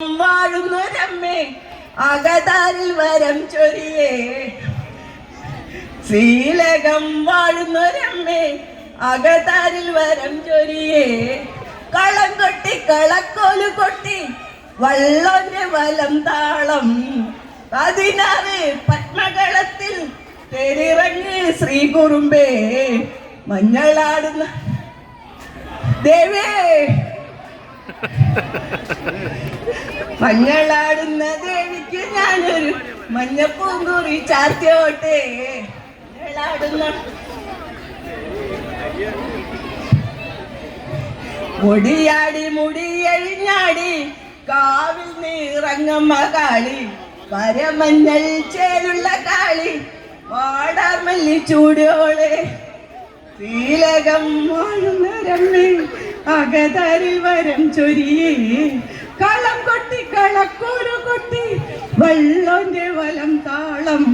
വാഴുന്നൊരമ്മേ അകതാരിൽ വരം ചൊരിയേ. ശ്രീലകം വാഴുന്നൊരമ്മേ അകതാരിൽ വരം ചൊരിയേ. കളം കൊട്ടി കളക്കോൽ കൊട്ടി വള്ളോന്റെ വലം താളം. പതിനാറ് പത്മകളത്തിൽ തെരിറങ്ങി ശ്രീ കുറുമ്പേ മഞ്ഞളാടുന്ന ദേവേ മഞ്ഞളാടുന്ന ദേവിക്ക് ഞാനൊരു മഞ്ഞപ്പൂങ്കൂറി ചാർത്തിയോട്ടെ. മഞ്ഞളാടുന്ന മുടിയാടി മുടിയഴിഞ്ഞാടി കാവിൽ നീറങ്ങമ്മ കാളി വരമഞ്ഞൾ ചേലുള്ള കാളി. വാടാമല്ലി ചൂടോളെ ശ്രീലകം വാഴുന്നരമ്മേ. അകതാരിൽ വരം ചൊരിയേ കളം കൊട്ടി കളക്കൂരു കൊട്ടി വള്ളോന്റെ വലം താളം.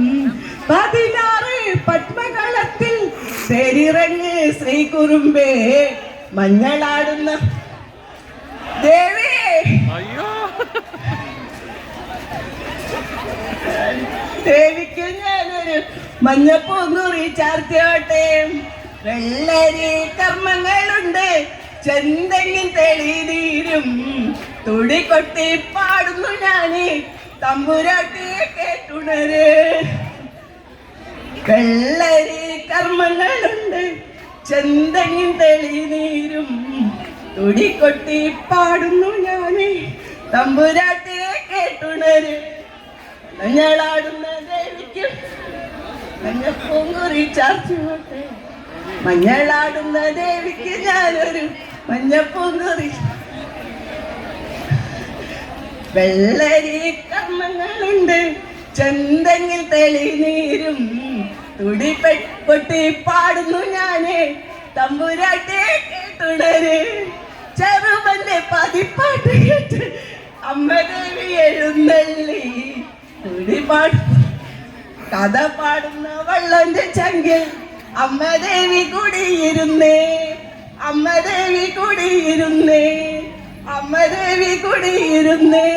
പതിനാറ് പത്മകളത്തിൽ ശരിറങ്ങി ശ്രീ കുറുമ്പേ മഞ്ഞളാടുന്ന ദേവി. അയ്യോ. ദേവിക്ക് ഞാനൊരു മഞ്ഞപ്പൂങ്കുറി ചാർത്തിയോട്ടെ. വെള്ളരി കർമ്മങ്ങളുണ്ട്. ചെന്തെങ്ങിൻ തെളിതീരും തുടി കൊട്ടി പാടുന്നു ഞാൻ തമ്പുരാട്ടി കേട്ടുണര്. വെള്ളരി കർമ്മങ്ങളുണ്ട്. ചെന്തെങ്ങിൻ തെളിനീരും തുടി കൊട്ടി പാടുന്നു ഞാൻ തമ്പുരാട്ടി കേട്ടുണര്. മഞ്ഞളാടുന്ന ദേവിക്ക് മഞ്ഞപ്പൂങ്കുറി ചാർച്ചു മഞ്ഞളാടുന്ന ദേവിക്ക് ഞാനൊരു മഞ്ഞപ്പൂങ്കുറി വെള്ളരി കർമ്മങ്ങളുണ്ട്. ചെന്തെങ്ങിൽ തെളിനീരും. തുടി പൊട്ടി പാടുന്നു ഞാൻ. തമ്പുരാട്ടെ തുടര് ചെറുപന്റെ പതിപ്പാട്ട് കേട്ട് അമ്മദേവി എഴുന്നള്ളി. തുടി പാട്ട് കഥ പാടുന്ന വള്ളന്റെ ചങ്കിൽ അമ്മദേവി കുടിയിരുന്നേ. അമ്മ ദേവി കുടിയിരുന്നേ അമ്മ ദേവി കുടിയിരുന്നേ.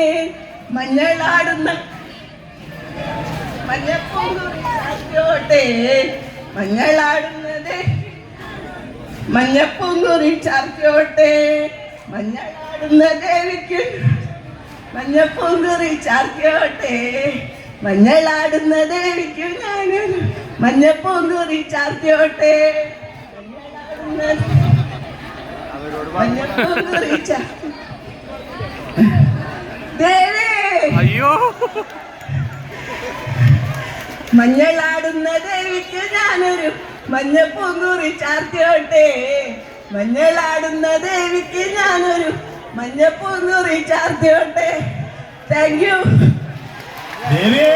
മഞ്ഞളാടുന്ന മഞ്ഞപ്പൂങ്കുറിച്ചോട്ടെ മഞ്ഞളാടുന്നത് മഞ്ഞപ്പൂങ്കുറി ചാർക്കോട്ടെ മഞ്ഞളാടുന്ന ദേവിക്ക് മഞ്ഞപ്പൂങ്കുറി ചാർക്കോട്ടെ മഞ്ഞളാടുന്ന ദേവിക്ക് ഞാൻ മഞ്ഞപ്പൂങ്കുറി ചാർക്കോട്ടെ മഞ്ഞളാടുന്ന അയ്യോ. മഞ്ഞളാടുന്ന ദേവിക്ക് ഞാനൊരു മഞ്ഞപ്പൂങ്കുറി ചാർത്തിയോട്ടെ മഞ്ഞളാടുന്ന ദേവിക്ക് ഞാനൊരു മഞ്ഞപ്പൂങ്കുറി ചാർത്തിയോട്ടെ താങ്ക് യു ദേവി.